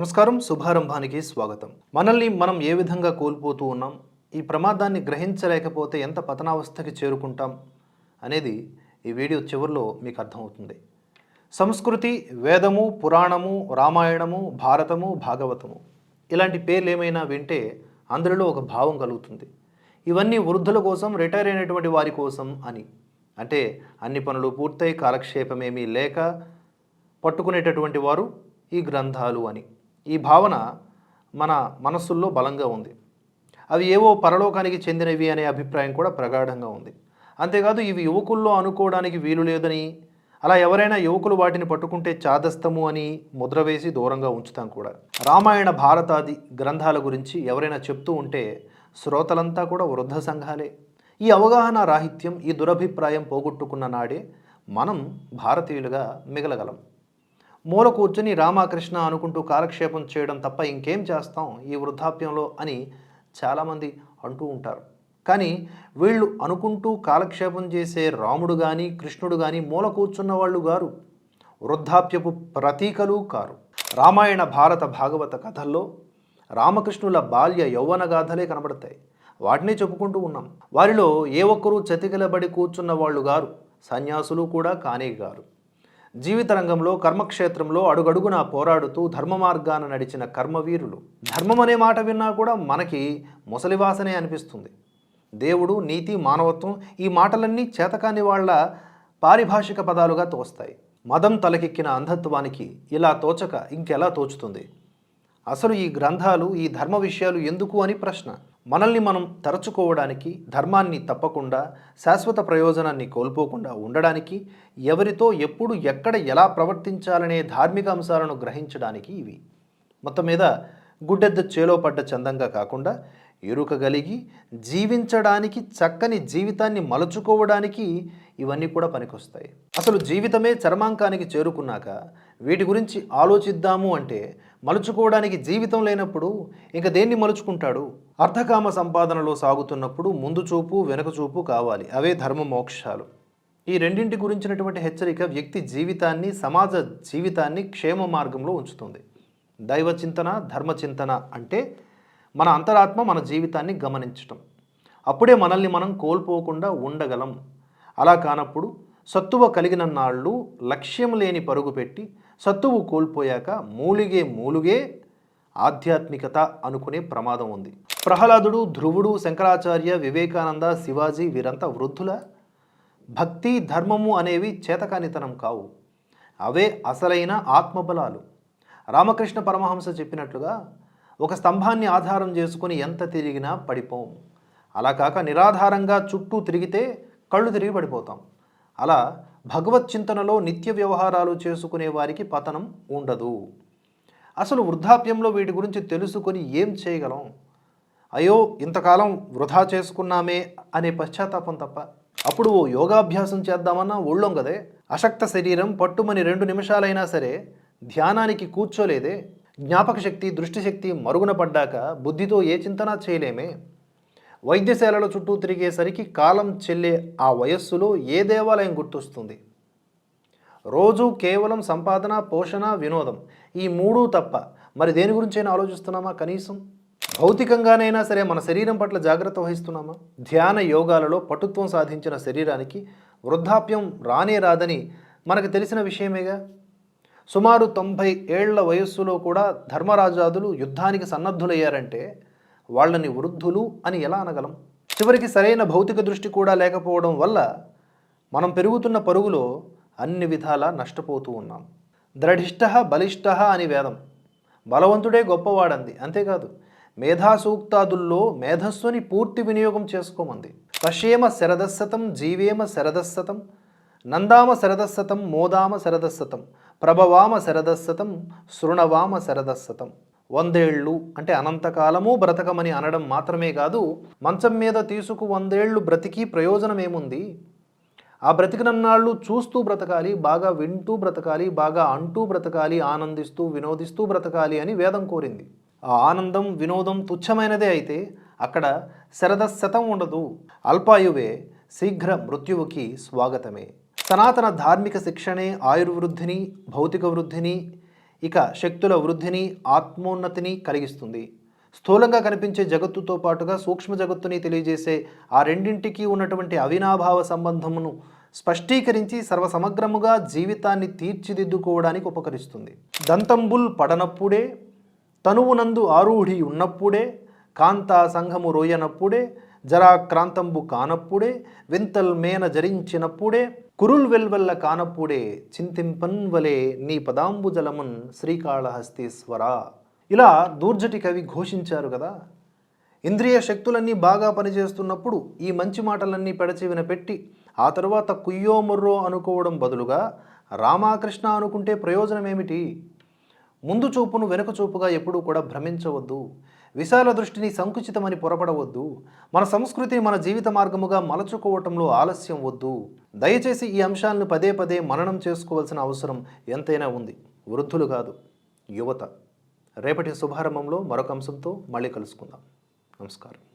నమస్కారం శుభారంభానికి స్వాగతం. మనల్ని మనం ఏ విధంగా కోల్పోతూ ఉన్నాం? ఈ ప్రమాదాన్ని గ్రహించలేకపోతే ఎంత పతనావస్థకి చేరుకుంటాం? అనేది ఈ వీడియో చివరిలో మీకు అర్థమవుతుంది. సంస్కృతి వేదము పురాణము రామాయణము భారతము భాగవతము ఇలాంటి పేర్లు ఏమైనా వింటే అందరిలో ఒక భావం కలుగుతుంది. ఇవన్నీ వృద్ధుల కోసం రిటైర్ అయినటువంటి వారి కోసం అని. అంటే అన్ని పనులు పూర్తయి కాలక్షేపమేమీ లేక పట్టుకునేటటువంటి వారు ఈ గ్రంథాలు అని. ఈ భావన మన మనస్సుల్లో బలంగా ఉంది. అవి ఏవో పరలోకానికి చెందినవి అనే అభిప్రాయం కూడా ప్రగాఢంగా ఉంది. అంతేకాదు ఇవి యువకుల్లో అనుకోవడానికి వీలు లేదని అలా ఎవరైనా యువకులు వాటిని పట్టుకుంటే చాదస్తము అని ముద్ర వేసి దూరంగా ఉంచుతాం కూడా. రామాయణ భారతాది గ్రంథాల గురించి ఎవరైనా చెప్తూ ఉంటే శ్రోతలంతా కూడా వృద్ధ సంఘాలే. ఈ అవగాహన రాహిత్యం ఈ దురభిప్రాయం పోగొట్టుకున్న నాడే మనం భారతీయులుగా మిగలగలం. మూల కూర్చుని రామకృష్ణ అనుకుంటూ కాలక్షేపం చేయడం తప్ప ఇంకేం చేస్తాం? ఈ వృద్ధాప్యంలో అని చాలామంది అంటూ ఉంటారు. కానీ వీళ్ళు అనుకుంటూ కాలక్షేపం చేసే రాముడు కానీ కృష్ణుడు కానీ మూల కూర్చున్న వాళ్ళు గారు. వృద్ధాప్యపు ప్రతీకలు కారు. రామాయణ భారత భాగవత కథల్లో రామకృష్ణుల బాల్య యౌవన గాథలే కనబడతాయి. వాటినే చెప్పుకుంటూ ఉన్నాం. వారిలో ఏ ఒక్కరూ చతికిలబడి కూర్చున్న వాళ్ళు గారు. సన్యాసులు కూడా కానే గారు. జీవిత రంగంలో కర్మక్షేత్రంలో అడుగడుగునా పోరాడుతూ ధర్మ మార్గాన నడిచిన కర్మవీరులు. ధర్మం అనే మాట విన్నా కూడా మనకి ముసలివాసనే అనిపిస్తుంది. దేవుడు నీతి మానవత్వం ఈ మాటలన్నీ చేతకాని వాళ్ళ పారిభాషిక పదాలుగా తోస్తాయి. మదం తలకెక్కిన అంధత్వానికి ఇలా తోచక ఇంకెలా తోచుతుంది? అసలు ఈ గ్రంథాలు ఈ ధర్మ విషయాలు ఎందుకు అని ప్రశ్న. మనల్ని మనం తరచుకోవడానికి ధర్మాన్ని తప్పకుండా శాశ్వత ప్రయోజనాన్ని కోల్పోకుండా ఉండడానికి ఎవరితో ఎప్పుడు ఎక్కడ ఎలా ప్రవర్తించాలనే ధార్మిక అంశాలను గ్రహించడానికి ఇవి. మొత్తం మీద గుడ్డెద్ద చేలో పడ్డ చందంగా కాకుండా ఎరుకగలిగి జీవించడానికి చక్కని జీవితాన్ని మలుచుకోవడానికి ఇవన్నీ కూడా పనికొస్తాయి. అసలు జీవితమే చర్మాంకానికి చేరుకున్నాక వీటి గురించి ఆలోచిద్దాము అంటే మలుచుకోవడానికి జీవితం లేనప్పుడు ఇంక దేన్ని మలుచుకుంటాడు? అర్ధకామ సంపాదనలో సాగుతున్నప్పుడు ముందు చూపు వెనక చూపు కావాలి. అవే ధర్మ మోక్షాలు. ఈ రెండింటి గురించినటువంటి హెచ్చరిక వ్యక్తి జీవితాన్ని సమాజ జీవితాన్ని క్షేమ మార్గంలో ఉంచుతుంది. దైవ చింతన ధర్మ చింతన అంటే మన అంతరాత్మ మన జీవితాన్ని గమనించటం. అప్పుడే మనల్ని మనం కోల్పోకుండా ఉండగలం. అలా కానప్పుడు సత్తువ కలిగిన నాళ్ళు లక్ష్యం లేని పరుగు పెట్టి సత్తువు కోల్పోయాక మూలిగే మూలుగే ఆధ్యాత్మికత అనుకునే ప్రమాదం ఉంది. ప్రహ్లాదుడు ధ్రువుడు శంకరాచార్య వివేకానంద శివాజీ వీరంతా వృద్ధుల? భక్తి ధర్మము అనేవి చేతకానితనం కావు. అవే అసలైన ఆత్మబలాలు. రామకృష్ణ పరమహంస చెప్పినట్లుగా ఒక స్తంభాన్ని ఆధారం చేసుకుని ఎంత తిరిగినా పడిపోం. అలా కాక నిరాధారంగా చుట్టూ తిరిగితే కళ్ళు తిరిగి పడిపోతాం. అలా భగవత్ చింతనలో నిత్య వ్యవహారాలు చేసుకునే వారికి పతనం ఉండదు. అసలు వృద్ధాప్యంలో వీటి గురించి తెలుసుకొని ఏం చేయగలం? అయ్యో ఇంతకాలం వృధా చేసుకున్నామే అనే పశ్చాత్తాపం తప్ప. అప్పుడు ఓ యోగాభ్యాసం చేద్దామన్నా ఒళ్ళం కదే. అశక్త శరీరం పట్టుమని రెండు నిమిషాలైనా సరే ధ్యానానికి కూర్చోలేదే. జ్ఞాపక శక్తి దృష్టిశక్తి మరుగున పడ్డాక బుద్ధితో ఏ చింతన చేయలేమే. వైద్యశాలల చుట్టూ తిరిగేసరికి కాలం చెల్లే ఆ వయస్సులో ఏ దేవాలయం గుర్తొస్తుంది? రోజు కేవలం సంపాదన పోషణ వినోదం ఈ మూడు తప్ప మరి దేని గురించైనా ఆలోచిస్తున్నామా కనీసం? భౌతికంగానైనా సరే మన శరీరం పట్ల జాగ్రత్త వహిస్తున్నామా? ధ్యాన యోగాలలో పటుత్వం సాధించిన శరీరానికి వృద్ధాప్యం రానే రాదని మనకు తెలిసిన విషయమేగా? సుమారు తొంభై ఏళ్ళ వయస్సులో కూడా ధర్మరాజాదులు యుద్ధానికి సన్నద్ధులయ్యారంటే వాళ్ళని వృద్ధులు అని ఎలా అనగలం? చివరికి సరైన భౌతిక దృష్టి కూడా లేకపోవడం వల్ల మనం పెరుగుతున్న పరుగులో అన్ని విధాలా నష్టపోతూ ఉన్నాం. దృఢిష్ట బలిష్ట అని వేదం. బలవంతుడే గొప్పవాడంది. అంతేకాదు మేధాసూక్తాదుల్లో మేధస్సుని పూర్తి వినియోగం చేసుకోమంది. పశ్యేమ శరదస్సతం జీవేమ శరదస్సతం నందామ శరదస్సతం మోదామ శరదస్సతం ప్రభవామ శరదస్సతం శృణవామ శరదస్సతం. వందేళ్ళు అంటే అనంతకాలము బ్రతకమని అనడం మాత్రమే కాదు మంచం మీద తీసుకు వందేళ్ళు బ్రతికి ప్రయోజనం ఏముంది ఆ బ్రతికినన్నాళ్ళు చూస్తూ బ్రతకాలి బాగా వింటూ బ్రతకాలి బాగా అంటూ బ్రతకాలి ఆనందిస్తూ వినోదిస్తూ బ్రతకాలి అని వేదం కోరింది. ఆ ఆనందం వినోదం తుచ్చమైనదే అయితే అక్కడ శరదశతం ఉండదు. అల్పాయువే శీఘ్ర మృత్యువుకి స్వాగతమే. సనాతన ధార్మిక శిక్షణే ఆయుర్వృద్ధిని భౌతిక వృద్ధిని ఇక శక్తుల వృద్ధిని ఆత్మోన్నతిని కలిగిస్తుంది. స్థూలంగా కనిపించే జగత్తుతో పాటుగా సూక్ష్మ జగత్తుని తెలియజేసే ఆ రెండింటికి ఉన్నటువంటి అవినాభావ సంబంధమును స్పష్టీకరించి సర్వసమగ్రముగా జీవితాన్ని తీర్చిదిద్దుకోవడానికి ఉపకరిస్తుంది. దంతంబుల్ పడనప్పుడే తనువునందు ఆరూఢి ఉన్నప్పుడే కాంతా సంఘము రోయనప్పుడే జరాక్రాంతంబు కానప్పుడే వింతల్ మేన జరించినప్పుడే కురుల్ వెల్వల్ల కానప్పుడే చింతింపన్ వలే నీ పదాంబు జలమున్ శ్రీకాళహస్తీశ్వర. ఇలా దూర్జటి కవి ఘోషించారు కదా. ఇంద్రియ శక్తులన్నీ బాగా పనిచేస్తున్నప్పుడు ఈ మంచి మాటలన్నీ పెడచెవిన పెట్టి ఆ తర్వాత కుయ్యో ముర్రో అనుకోవడం బదులుగా రామాకృష్ణ అనుకుంటే ప్రయోజనం ఏమిటి ముందు చూపును వెనుక చూపుగా ఎప్పుడూ కూడా భ్రమించవద్దు. విశాల దృష్టిని సంకుచితమని పొరపడవద్దు. మన సంస్కృతిని మన జీవిత మార్గముగా మలచుకోవటంలో ఆలస్యం వద్దు. దయచేసి ఈ అంశాలను పదే పదే మననం చేసుకోవాల్సిన అవసరం ఎంతైనా ఉంది. వృద్ధులు కాదు యువత. రేపటి శుభారంభంలో మరొక అంశంతో మళ్ళీ కలుసుకుందాం. నమస్కారం.